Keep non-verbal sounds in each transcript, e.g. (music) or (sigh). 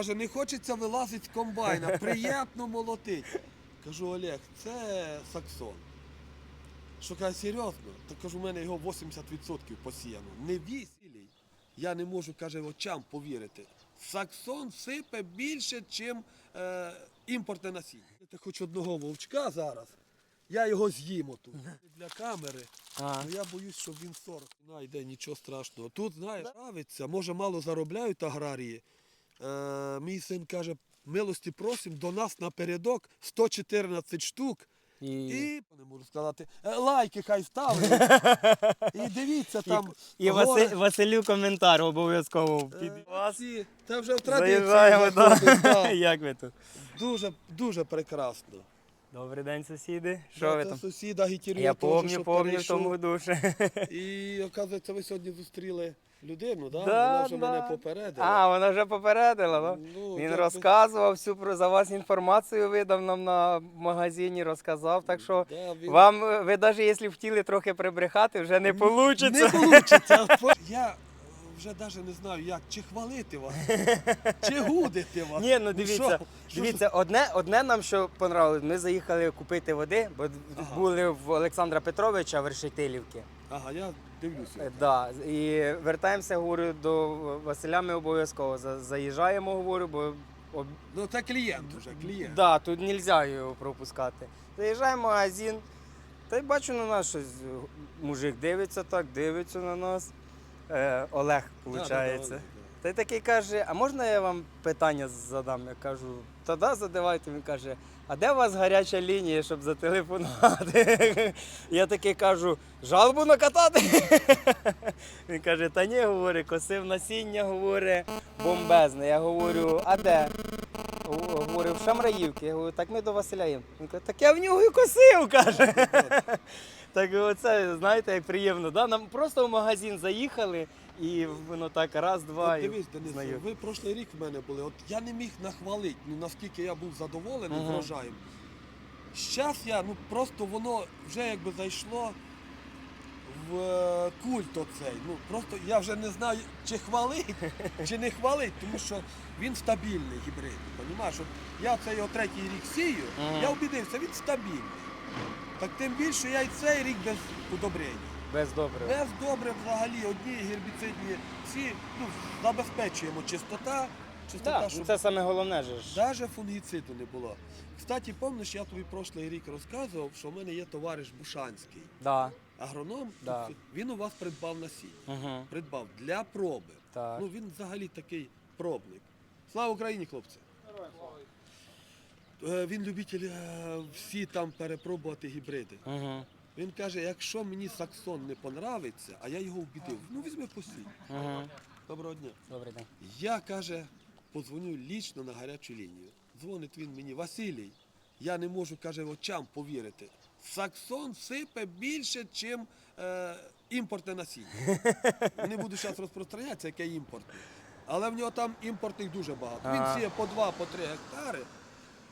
Каже, не хочеться вилазити з комбайна, (laughs) приємно молотить. Кажу, Олег, це саксон. Що каже, серйозно? Так кажу, у мене його 80% посіяно. Не вісілій. Я не можу, каже, очам повірити. Саксон сипе більше, ніж е, імпортне насіння. Ти хоч одного вовчка зараз. Я його з'їм отут. Для камери. Ага. Ну я боюсь, що він 40 найде, нічого страшного. Тут, знаєш, правиться, може мало заробляють аграрії. Е, мій син каже, милості просим, до нас напередок 114 штук. І, І не можу сказати, е, лайки хай ставлять. (laughs) І дивіться там. і гори. Васи, Василю коментар обов'язково Е, під вас. ці- Це вже в традиції. Заїжджаємо, заходить, да. да. (laughs) Як ви тут? Дуже, дуже прекрасно. Добрий день, сусіди. Що ви там? Сусіда гітірює Я помню, помню в тому душе. І, оказується, ви сьогодні зустріли людину, да? Да, Вона вже да. мене попередила. А, вона вже попередила, да? Ну, Він якби- розказував всю про за вас інформацію, видав нам на магазині, розказав. Так що Да, він- вам, е, ви навіть якщо хотіли трохи прибрехати, вже не вийде. Не получиться. Я вже навіть не знаю, як чи хвалити вас, чи гудити вас. Ні, ну дивіться, що? Що дивіться, одне, одне нам що понравилось. Ми заїхали купити води, бо Ага. були в Олександра Петровича в Решетилівці. Ага, я дивлюся. Е, Да. І вертаємося, говорю, до Василя ми обов'язково за- заїжджаємо, говорю, бо об... Ну це клієнт вже, клієнт. да, тут не можна його пропускати. Заїжджаємо в магазин, та й бачу на нас щось. Мужик дивиться так, дивиться на нас. Е, Олег, Да, виходить. да, да, да, да. Та й такий каже, а можна я вам питання задам? Я кажу, та да, задавайте. Він каже, а де у вас гаряча лінія, щоб зателефонувати? (laughs) Я такий кажу, жалобу накатати. (laughs) Він каже, та ні, говорить, косив насіння, говорить, бомбезне. Я говорю, а де? Говорю, в Шамраївці. Я говорю, так ми до Василя. Він каже, так я в нього і косив, (laughs) каже. Так оце, знаєте, як приємно. Да? Нам просто в магазин заїхали і воно так раз, два. От дивись, Денис, знаю. ви прошлий рік в мене були. От я не міг нахвалити, ну наскільки я був задоволений Ага. врожаєм. Щас я, ну просто воно вже якби зайшло в е, культ оцей. Ну просто я вже не знаю, чи хвалить, (laughs) чи не хвалить, тому що він стабільний гібрид. Понімаєш? От я це його третій рік сію, Ага. я убідився, він стабільний. Так тим більше я і цей рік без удобрень. Без доброго. Без добре взагалі одні гербіцидні всі ну, забезпечуємо чистота, чистота, ну щоб це саме головне ж. навіть фунгіциду не було. Кстати, пам'ятаєш, я тобі прошлий рік розказував, що в мене є товариш Бушанський, Да. агроном. Да. Він у вас придбав насіння. Угу. Придбав для проби. Так. Ну він взагалі такий пробник. Слава Україні, хлопці! Е, Він любитель е, всі там перепробувати гібриди. Угу. Він каже, якщо мені саксон не понравиться, а я його вбідив, ну візьми посій. Угу. Доброго дня. Добрий день. Я каже, подзвоню лічно на гарячу лінію. Дзвонить він мені, Василій, я не можу, каже, очам повірити. Саксон сипе більше, ніж е, імпортне насіння. (laughs) Не буду зараз розпространятися, яке імпортне. Але в нього там імпортних дуже багато. Він сіє по 2 по 3 гектари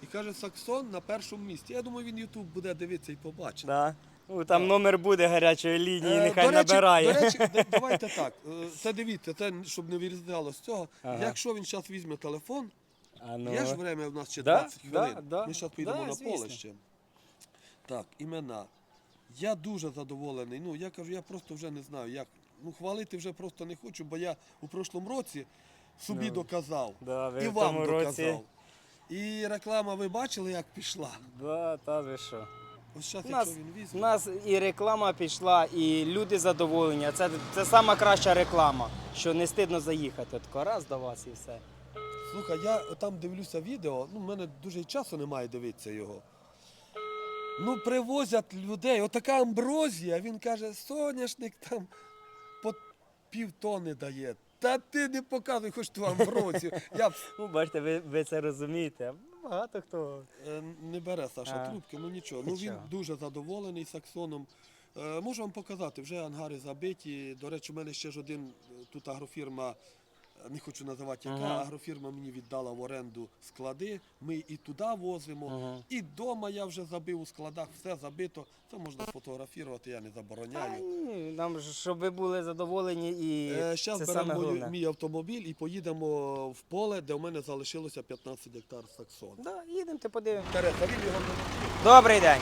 і каже, Саксон на першому місці. Я думаю, він Ютуб буде дивитися і побачить. Да. Ну, там номер буде гарячої лінії, Е, нехай до речі, набирає. До речі, (laughs) да- давайте так. е, Це дивіться, це щоб не вирізало з цього. Ага. Якщо він зараз візьме телефон, А ну. є ж время в нас ще Да, 20 да, хвилин. да. Ми зараз поїдемо на звісно. поле ще. Так, імена. Я дуже задоволений. Ну, я кажу, я просто вже не знаю, як. Ну, хвалити вже просто не хочу, бо я у прошлому році собі Ну, доказав. Да, ви і в вам тому доказав. році. І реклама ви бачили, як пішла. Да, та ви що. Ось зараз, У нас, якщо він у візьме. нас і реклама пішла, і люди задоволені. Це, це сама краща реклама, що не стидно заїхати. От тако раз до вас і все. Слухай, я там дивлюся відео, ну, в мене дуже й часу немає дивитися його. Ну, привозять людей, отака амброзія, він каже, соняшник там по півтони дає. Та ти не показуй хоч ту амброзію. (laughs) Я б, Ну, бачите, ви, ви це розумієте. Багато хто. е, не бере Саша А. трубки, ну нічого. Ну він Нічого. дуже задоволений саксоном. Е, можу вам показати, вже ангари забиті. До речі, у мене ще ж один е, тут агрофірма не хочу називати яка, Ага. агрофірма мені віддала в оренду склади. Ми і туди возимо, Ага. і вдома я вже забив у складах, все забито. Це можна сфотографувати, я не Та забороняю. ні, нам ж, щоб ви були задоволені і Зараз це беремо мою- головне. мій автомобіль і поїдемо в поле, де в мене залишилося 15 гектар саксон. Да, їдемо, ти подивимось. Тереса, він його не Добрий день.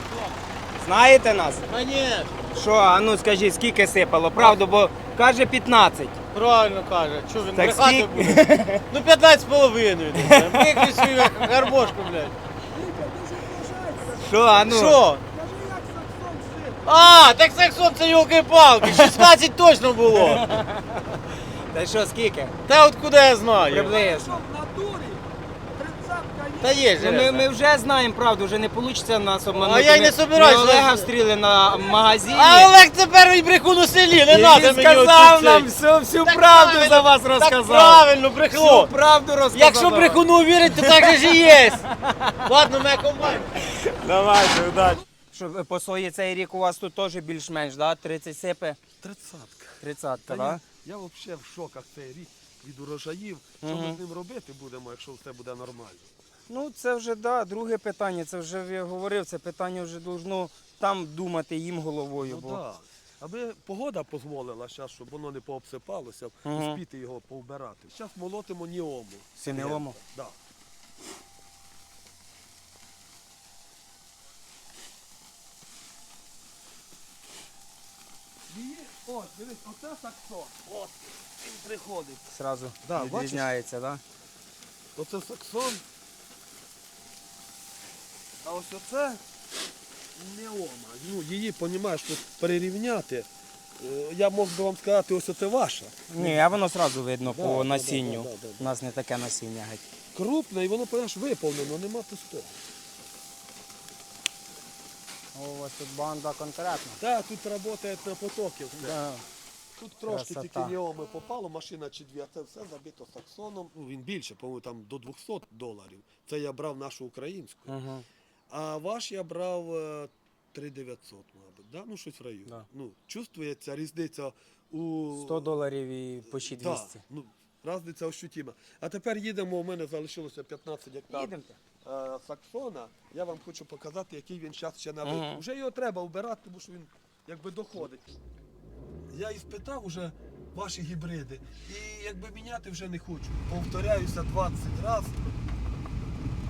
Знаєте нас? Конечно, Що, а ну скажіть, скільки сипало? Правду, бо каже 15. Правильно каже. що він Так брехати скільки? буде? Ну 15 з половиною. Викрий свою гармошку, блядь. Що, а ну? Що? А, так саксон це йолки-палки. 16 точно було. Та що, скільки? Та от куди я знаю? Приблизно. Є. Та є Ну, ми, ми вже знаємо правду, вже не вийде нас обманути. А я й Ми- не собираюсь Ми Олега встріли на магазині. А Олег це перший брехун у селі, не і треба він сказав оцю нам цей. всю, всю Так правду правильно, за вас Так розказав. правильно, Всю правду розказав. Якщо за вас. брехуну вірить, то так же ж і є. Ладно, моя комбайн. Давайте, удачі. Що по сої цей рік у вас тут теж більш-менш, да? 30 сипи, Тридцятка. 30, Та да? я, я взагалі в шоках цей рік від урожаїв. Що ми з ним робити будемо, якщо все буде нормально? Ну, це вже да, друге питання. Це вже я говорив, це питання вже должно там думати їм головою. Ну бо... так. Аби погода дозволила зараз, щоб воно не пообсипалося, Мгм. успіти його повбирати. Зараз молотимо ніому. Синеому? Да. Її- Ось, дивись, оце саксон. От, він приходить. Сразу Да, відрізняється, да? Оце саксон. А ось оце неома. Ну, її, розумієш, тут перерівняти. Е, Я мог би вам сказати, ось оце ваша. Ні, а воно сразу видно Да, по да, насінню. да, да, да, да. У нас не таке насіння геть. Крупне, і воно, понимаєш, виповнено, нема пустого. О, у вас тут банда конкретна. Так, тут працює на потоки. Да. Тут трошки Красота. тільки неоми попало, машина чи дві, а це все забито саксоном. Ну, він більше, по-моєму, там до 200 доларів. Це я брав нашу українську. Угу. А ваш я брав е, 3900, мабуть. Да? Ну, щось в районі. Да. Ну, чувствується різниця у 100 доларів і почти Да, ну, різниця ощутима. А тепер їдемо, у мене залишилося 15 гектар Їдемте. е, саксона. Я вам хочу показати, який він зараз ще навик. Ага. Уже його треба вбирати, тому що він якби доходить. Я і спитав уже ваші гібриди. І якби міняти вже не хочу. Повторяюся 20 разів.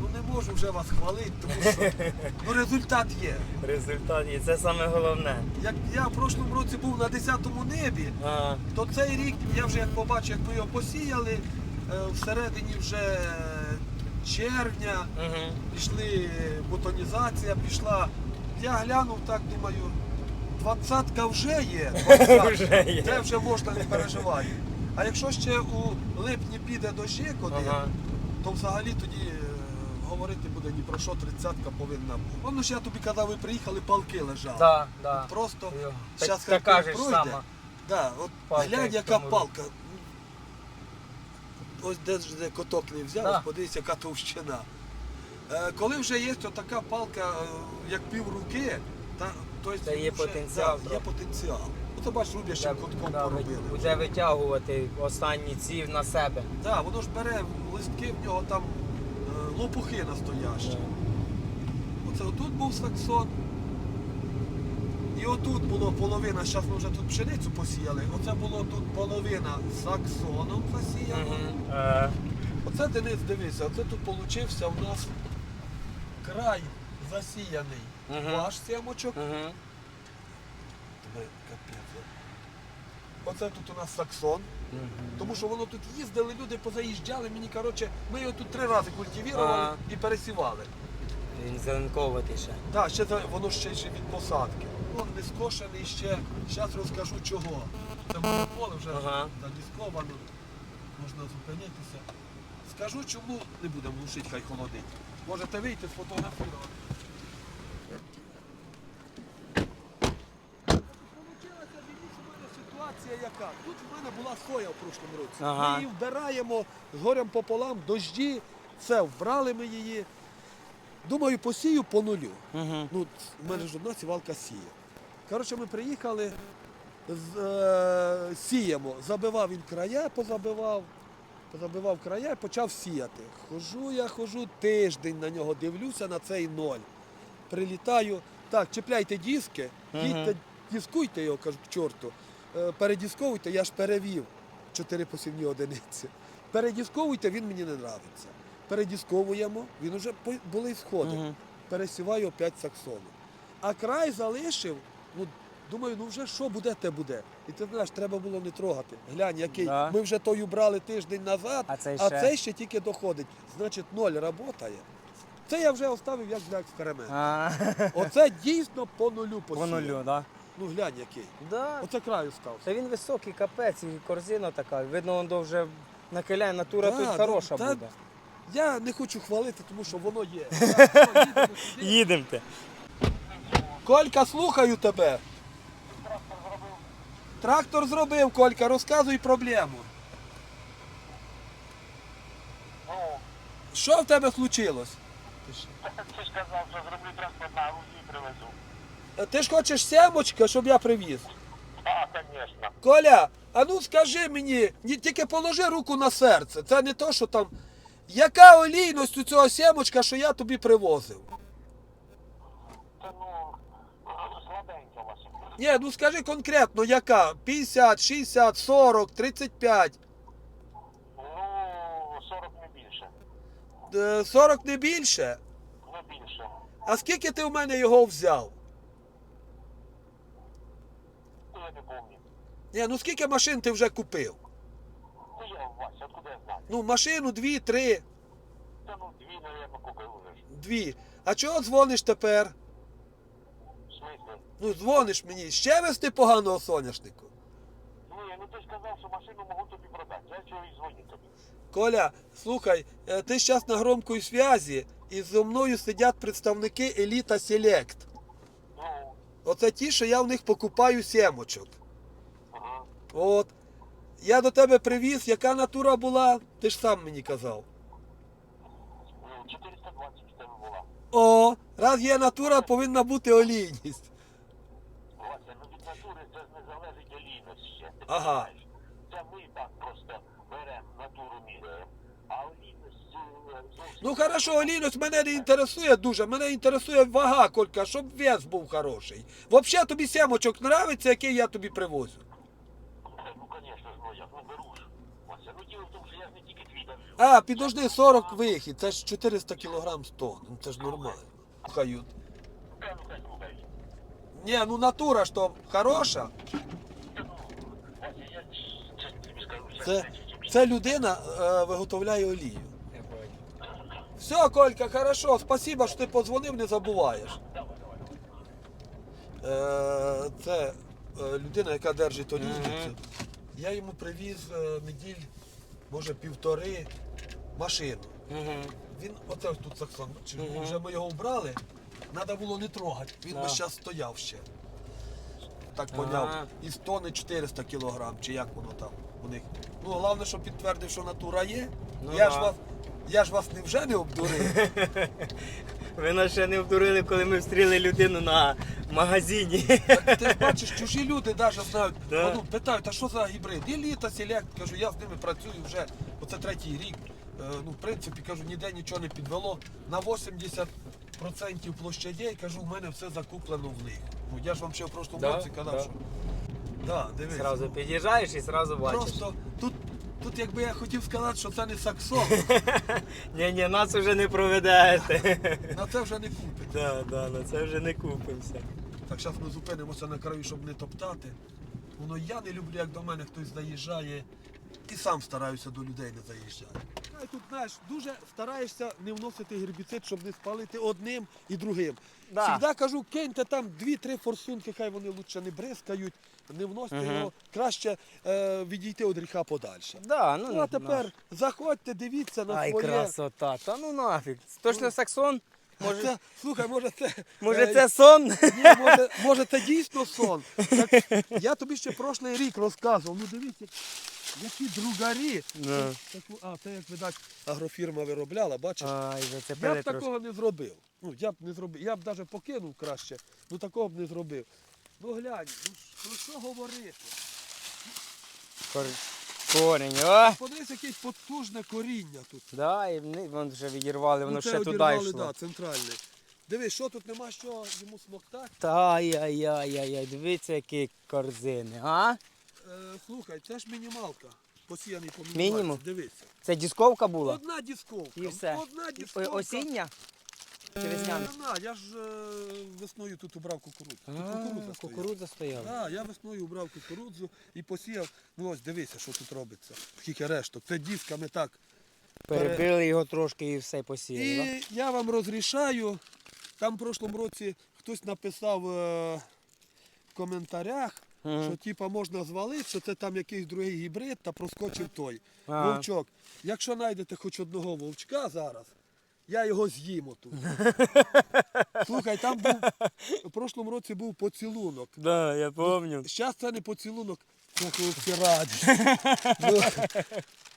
Ну не можу вже вас хвалити, тому що ну, результат є. Результат є, це саме головне. Як я в прошлому році був на 10-му небі, А, то цей рік я вже як побачив, як ми його посіяли, е, всередині вже червня, угу. пішли бутонізація, пішла. Я глянув так, думаю, двадцятка вже є. (laughs) Вже є. Це вже можна не переживати. А якщо ще у липні піде дощі куди, Ага. то взагалі тоді е, говорити буде ні про що, тридцятка повинна бути. Воно ж я тобі казав, ви приїхали, палки лежали. Да, да. Просто. Щас хай кажеш пройде. сама. Да, от Палка, глянь, яка тому палка. Ось де, ж- де коток не взяв, Да. подивись, яка товщина. Е, коли вже є то така палка, е, як пів руки, та, то є вже- потенціал Да, є потенціал. Оце бачиш, рубящим котком Да, поробили. буде витягувати останні ці на себе. Да, воно ж бере листки, в нього там лопухи настоящі. Оце отут був саксон. І отут було половина, зараз ми вже тут пшеницю посіяли. Оце було тут половина саксоном засіяно. Е, Оце Денис дивися, оце тут получився у нас край засіяний. Ваш сімочок. Тебе капець. Оце тут у нас саксон. Тому що воно тут їздили, люди позаїжджали, мені коротше, ми його тут три рази культивували і пересівали. Він зеленковатий ще. Так, ще за- воно ще ще від посадки. Вон не скошений ще. Зараз розкажу чого. Це моє поле вже Ага. задісковано. Можна зупинитися. Скажу, чому не будемо глушити, хай холодить. Можете вийти сфотографувати. Получилася дивіться, в мене ситуація яка. Тут в мене була соя в прошлому році. Ага. Ми її вбираємо з горем пополам, дожді, все, вбрали ми її. Думаю, посію по нулю. Угу. Ну, в мене ж одна сівалка сіє. Коротше, ми приїхали, з, е, сіємо. Забивав він края, позабивав. позабивав края і почав сіяти. Хожу я, хожу тиждень на нього, дивлюся на цей ноль. Прилітаю, так, чіпляйте диски, їдьте, дискуйте його, кажу, к чорту. Е, Передісковуйте, я ж перевів чотири посівні одиниці. Передісковуйте, він мені не нравиться. Передісковуємо, він уже були сходи. Мгм. Пересіваю опять саксону. А край залишив, ну думаю, ну вже що буде, те буде. І ти знаєш, треба було не трогати. Глянь, який. Да. Ми вже той убрали тиждень назад, А цей а ще? цей ще тільки доходить. Значить, ноль працює. Це я вже оставив як для експерименту. А, Оце дійсно по нулю по посів. нулю, да? Ну глянь який. Да. Оце краю став. Та він високий, капець, і корзина така. Видно, він вже накиляє, натура Да, тут да, хороша та- буде. Я не хочу хвалити, тому що воно є. (laughs) Ти. Колька, слухаю тебе. Трактор зробив, Колька, розказуй проблему. Що в тебе случилось? Ти ж казав, що зроблю транспорт на Грузію привезу. Е, Ти ж хочеш сямочка, щоб я привіз? А, звісно. Коля, а ну скажи мені, тільки положи руку на серце. Це не то, що там. Яка олійність у цього сямочка, що я тобі привозив? Це ну слабенько у вас. Ні, ну скажи конкретно, яка? 50, 60, 40, 35. Ну, 40 не більше. Е, 40 не більше. Не більше. А скільки ти в мене його взяв? Ну, я не пам'ятаю. Ні, ну скільки машин ти вже купив? Ну, я Вася, откуда я знаю? Ну, машину дві, три, Та ну, дві, наверное, купив уже ж. дві. А чого дзвониш тепер? В смислі? Ну, дзвониш мені. Ще вести поганого соняшнику. Ні, ну ти ж казав, що машину можу тобі продати. Я чого і дзвоню тобі. Коля, слухай, е, ти зараз на громкій зв'язі, і зо мною сидять представники Еліта Селект. Оце ті, що я в них покупаю сімочок. ага. От. Я до тебе привіз, яка натура була, ти ж сам мені казав. Ну, 420 в тебе була. О, раз є натура, повинна бути олійність. Власне, ну від натури це ж не залежить олійність ще. Ага. знаєш. Це ми так просто беремо натуру міряємо. А олійність е, зовсім... Ну хорошо, олійність мене не інтересує дуже. Мене інтересує вага, Колька, щоб вес був хороший. Взагалі тобі сімочок нравиться, який я тобі привозю. Ну, звісно ж, ну як, ну беру ж. Вася, ну діло в тому, що я ж не тільки твій. А, підожди, 40 вихід, це ж 400 кілограм з. Ну це ж нормально. Слухають. Та ну хай. Ні, ну натура ж то хороша. Та ну, Вася, я чесно тобі скажу, я Це, це людина е, виготовляє олію. Все, Колька, хорошо, спасибо, що ти подзвонив, не забуваєш. Е, це е, людина, яка держить олійницю. Я йому привіз е, неділь, може півтори машину. Угу. Він оце ось тут саксон, Мгм. вже ми його вбрали, треба було не трогати. Він Да. би зараз стояв ще. Так Ага. поняв. Із тони 400 кілограм, чи як воно там у них. Ну, головне, щоб підтвердив, що натура є. Ну я, да. ж вас, я ж вас не вже не обдурив. (laughs) Ви нас ще не обдурили, коли ми встріли людину на магазині. Так, ти ж бачиш, чужі люди навіть знають, (laughs) Да. ну, питають, а що за гібрид? Еліта, селект, кажу, я з ними працюю вже, оце третій рік. Е, ну, в принципі, кажу, ніде нічого не підвело. На 80% площадей, кажу, в мене все закуплено в них. Ну, я ж вам ще в прошлому Да, році казав, да. що. Да, дивись. Зразу ну, під'їжджаєш і зразу бачиш. Просто тут, тут якби я хотів сказати, що це не саксон, (laughs) Ні, ні, нас вже не проведете. на це вже не купить. Да, да, на це вже не купимося. Так зараз ми зупинимося на краю, щоб не топтати. Воно я не люблю, як до мене хтось заїжджає. І сам стараюся до людей не заїжджати. Тут, знаєш, дуже стараєшся не вносити гербіцид, щоб не спалити одним і другим. Да. Завжди кажу, киньте там дві-три форсунки, хай вони лучше не бризкають, не вносьте Мгм. його, краще е, відійти від гріха подальше. Да, ну, Ну а тепер заходьте, дивіться на Ай, своє. красота. Та ну нафіг. Точно саксон? Може... Може, Це, слухай, може це. може е, це сон? Ні, може, може це дійсно сон. Так, я тобі ще прошлий рік розказував. Ну дивіться, які другарі. Ну. Таку, а, це як видать, агрофірма виробляла, бачиш? Ай, я б трошки. такого не зробив. Ну, я б не зробив. Я б навіть покинув краще, ну такого б не зробив. Ну глянь, ну, про що говорити? Кор- Корінь, о! Подивись, якесь потужне коріння тут. Да, і вони вон вже відірвали, воно Ну, ще туди йшло. Да, центральне. Дивись, що тут нема що йому смоктати. Та яй-яй-яй, дивіться, які корзини, а? Е, слухай, це ж мінімалка. Посіяний по Мінімум? мінімалці. Дивися. Це дисковка була? Одна дісковка. І все. Одна О- дісковка. Осіння? Чи Е, весняна? На, я ж е, весною тут убрав кукурудзу. Тут кукурудза стояла. Кукурудза стояла. Так, я весною убрав кукурудзу і посіяв. Ну ось дивися, що тут робиться. Скільки решток. Це дисками так. Перебили його трошки і все посіяли. да? І я вам розрішаю. Там в прошлому році хтось написав е, в коментарях, Мгм. що типа можна звалити, що це там якийсь другий гібрид та проскочив той. А. Вовчок. Якщо знайдете хоч одного вовчка зараз, я його з'їм отут. (laughs) Слухай, там був в прошлому році був поцілунок. Да, я пам'ятаю. Зараз це не поцілунок, це хлопці раді. Ну,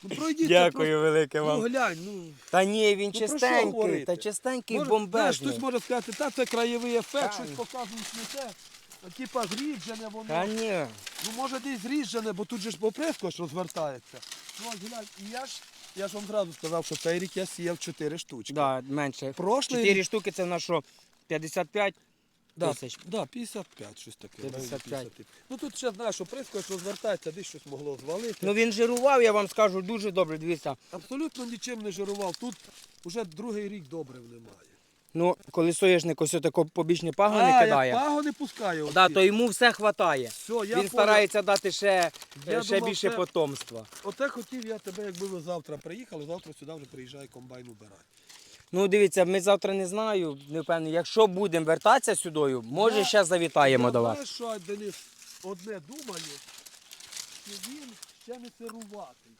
ну, пройдіть, Дякую велике Ну вам. глянь, ну. Та ні, він Ну, про що чистенький, говорити? та чистенький Може, знаєш, бомбезний. хтось може сказати, та це краєвий ефект, щось показують не те. Типа зріджене Та воно. ні. Ну може десь зріджене, бо тут же ж поприскоч розвертається. Ну, ось глянь, і я ж, я ж вам зразу сказав, що цей рік я сіяв 4 штучки. Да, менше. Прошлий Чотири рік, штуки це в нас що? 55 да, тисяч. да, 55, щось таке. навіть 55. 50. Ну тут ще знаєш, що прискоч розвертається, десь щось могло звалити. Ну він жирував, я вам скажу, дуже добре, дивіться. Абсолютно нічим не жирував. Тут вже другий рік добрив немає. Ну, коли соєшник ось тако побічні пагони а, кидає, як пагони пускає. да, то йому все хватає. Все, я він понял. старається дати ще, Я ще думав, більше це- потомства. Оте хотів я тебе, якби ви завтра приїхали, завтра сюди вже приїжджає комбайн убирати. Ну дивіться, ми завтра не знаю, не впевнений. Якщо будемо вертатися сюди, може Я- ще завітаємо до вас. Знаєш, що Денис одне думаю, що він ще не сируватий.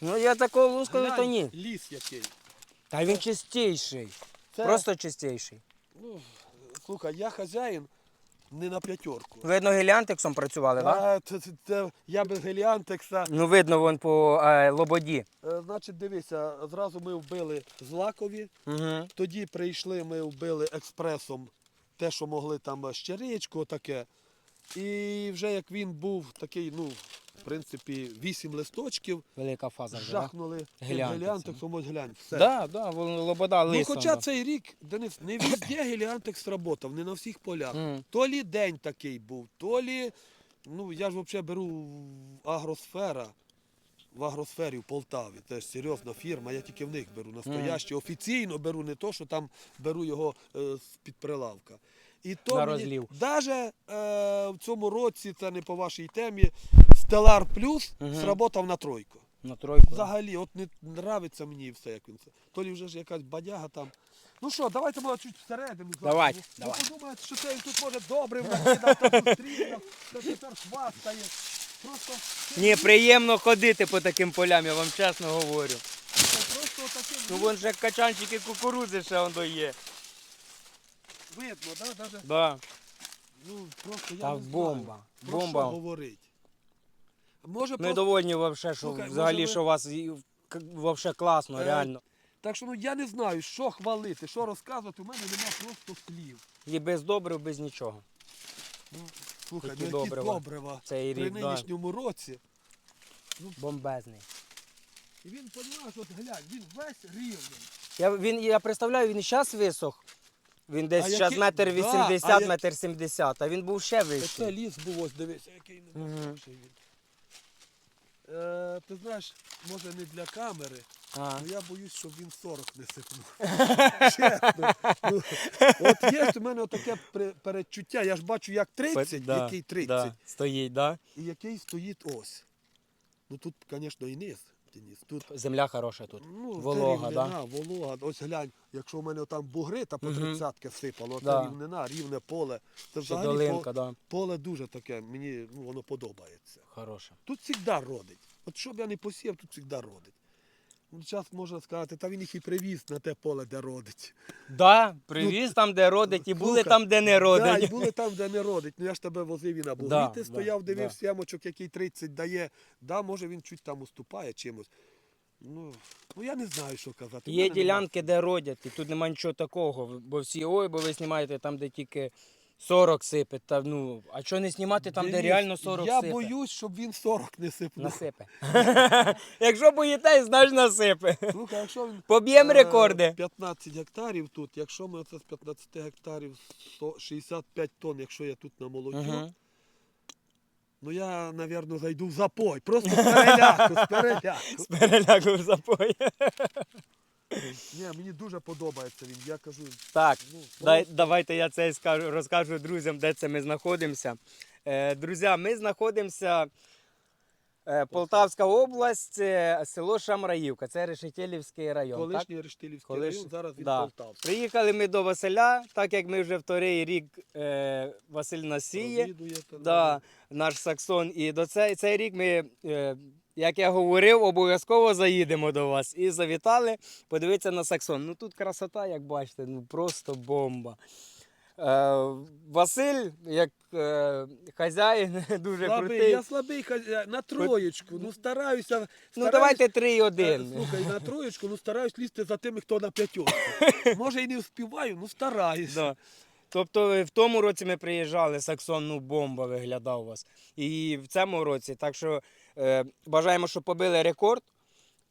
Ну я такого лускаю, то Глянь, ні. Ліс який. Та він чистіший. Це, Просто чистіший. ну, слухай, я хазяїн не на п'ятерку. Видно, геліантексом працювали, так? Да? А, це, це, це, я без геліантекса. Ну видно вон по е, лободі. Е, Значить, дивися, зразу ми вбили злакові, Угу. тоді прийшли, ми вбили експресом те, що могли там щеричку таке. І вже як він був такий, ну, в принципі, вісім листочків, Велика фаза вже. Жахнули Геліантексом. геліантексом, глянь. Все. Да, да, вон лобода Ну, хоча да. цей рік, Денис, не везде геліантекс сработав, не на всіх полях. Мгм. То лі день такий був, то лі, ну я ж взагалі беру в агросфера, в агросфері в Полтаві. Це ж серйозна фірма, я тільки в них беру настоящі. Офіційно беру, не то, що там беру його е, з-під прилавка. І то На розлів. Даже е, в цьому році, це не по вашій темі, Stellar Plus Мгм. сработав на тройку. На тройку. Взагалі, от не нравиться мені все, як він це. То лі вже ж якась бадяга там. Ну що, давайте може чуть всередину. Давай, зайдемо. давай. Ви подумаєте, що це він тут може добре накидав, та зустрінув, та тепер хвастає. Просто, Ні, приємно ходити по таким полям, я вам чесно говорю. просто таким Ну вон же качанчики кукурудзи ще воно є. видно, да? Даже, Да. ну, просто я не знаю, бомба. про Бомба. що говорить. Може, Ми просто... довольні вообще, що Слухай, взагалі, може що у вас і- к- вообще класно, Е, реально. Так що ну, я не знаю, що хвалити, що розказувати, у мене немає просто слів. І без добрив, без нічого. Слухай, Такі ну які добрива. добрива Цей при рік, да, нинішньому році. бомбезний. І він розумієш, от глянь, він весь рівний. Я, він, я представляю, він зараз висох. Він десь А зараз який- метр Да, вісімдесят, а як- метр сімдесят, а він був ще Це вищий. ліс був, ось дивися, який не Мгм. він. Е, ти знаєш, може не для камери, А. але я боюсь, що він 40 не сипнув. (laughs) Чесно. Ну, от є в у мене таке передчуття, я ж бачу як 30, Да, який 30, Да, стоїть, да? і який стоїть ось. Ну тут, звісно, і низ. Денис. Тут Земля хороша тут. ну, це Волога, да? волога. Ось глянь, якщо в мене там бугри та по Мгм. тридцятки сипало, Да. це рівнина, рівне поле. Це Ще взагалі долинка, по- да. поле дуже таке, мені ну, воно подобається. Хороша. Тут завжди родить. От що б я не посів, тут завжди родить. Ну, Зараз можна сказати, та він їх і привіз на те поле, де родить. Да, привіз там, де родить, і були там, де не Да, і були там, де не родить. Ну я ж тебе возив і на бугрі, Да, ти да, стояв, да. дивився ямочок, який 30 дає. Да, може він чуть там уступає чимось. Ну, ну я не знаю, що казати. Є ділянки, де родять, і тут нема нічого такого. Бо всі ой, бо ви знімаєте там, де тільки 40 сипе. Та, ну, а що не знімати там, де реально 40 Я сипе? боюсь, щоб він 40 не сипнув. Насипе. (laughs) Якщо боїтесь, значить насипе. Слухай, якщо він Поб'ємо е, рекорди. 15 гектарів тут, якщо ми оце з 15 гектарів 100 65 тонн, якщо я тут намолочу, Мгм. ну я, напевно, зайду в запой. Просто з переляку, з (laughs) переляку. З переляку в запої. (laughs) Ні, мені дуже подобається він. Я кажу, Так, ну, дай, давайте я це скажу, розкажу друзям, де це ми знаходимося. Е, друзі, ми знаходимося е, Полтавська область, е, село Шамраївка, це Решетілівський район. Колишній Рештилівський Колиш- район, зараз він да. Полтавський. Приїхали ми до Василя, так як ми вже вторий рік е, Василь нас сіє. Провідуєте, Да, наш Саксон. І до цей, цей рік ми, е, як я говорив, обов'язково заїдемо до вас. І завітали подивитися на Саксон. Ну тут красота, як бачите, ну просто бомба. Е, Василь, як е, хазяїн, (laughs) дуже Слабий, крутий. я слабий хазяїн, на троєчку, ну стараюся. Ну давайте Е, 3-1. Слухай, на троєчку, ну стараюсь лізти за тими, хто на п'ятьох. (laughs) Може і не вспіваю, ну стараюсь. Да. Тобто е, в тому році ми приїжджали, Саксон, ну бомба виглядав у вас. І в цьому році. Так що е, бажаємо, щоб побили рекорд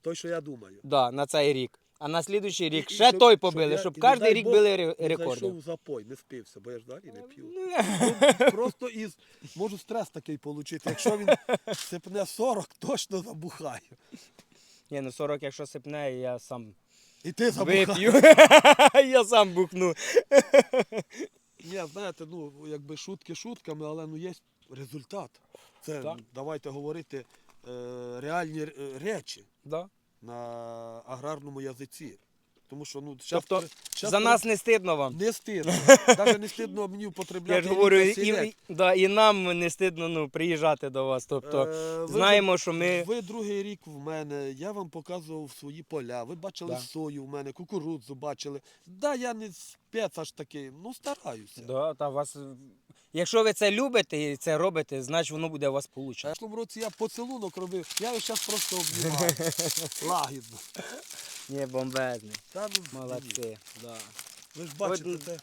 Той, що я думаю. да, на цей рік. А на слідуючий рік І- і ще щоб- той щоб побили, я- щоб і не кожен дай рік Бог, били ре- Не рекорди. зайшов у запой, не спився, бо я ж далі не п'ю. Ну, Ну, (laughs) Просто із можу стрес такий отримати. Якщо він (laughs) сипне 40, точно забухаю. Ні, ну 40, якщо сипне, я сам І ти забухаєш. вип'ю. (laughs) я сам бухну. Ні, знаєте, ну якби шутки шутками, але ну є результат. Це Так. давайте говорити е, реальні е, речі Да. на аграрному язиці. Тому що ну Тобто щас За нас не стидно вам. не стидно. Навіть не стидно мені употребляти. Я ж говорю, і, і, да, і нам не стидно ну, приїжджати до вас. Тобто Е, ви знаємо, вже- що ми. Ви другий рік в мене, я вам показував свої поля. Ви бачили Да. сою в мене, кукурудзу бачили. Да, я не спец аж такий, ну стараюся. Да, та вас, якщо ви це любите і це робите, значить воно буде у вас В получено. прошлому році я поцілунок робив, я його зараз просто обнімаю. (laughs) Лагідно. Ні, бомбезний. Та, ну. Молодці. Да. Ви ж бачите От- це.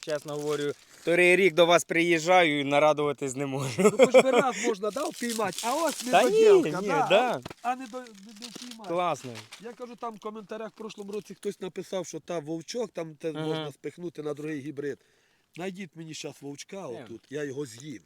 Чесно говорю, вторий рік до вас приїжджаю і нарадуватись не можу. Ну хоч би раз можна да, впіймати, а ось Та ні, недоділка, ні, да, да. а не до не, не впіймати. Класно. Я кажу, там в коментарях в прошлому році хтось написав, що та вовчок, там те Ага. можна спихнути на другий гібрид. Найдіть мені зараз вовчка отут, я його з'їм.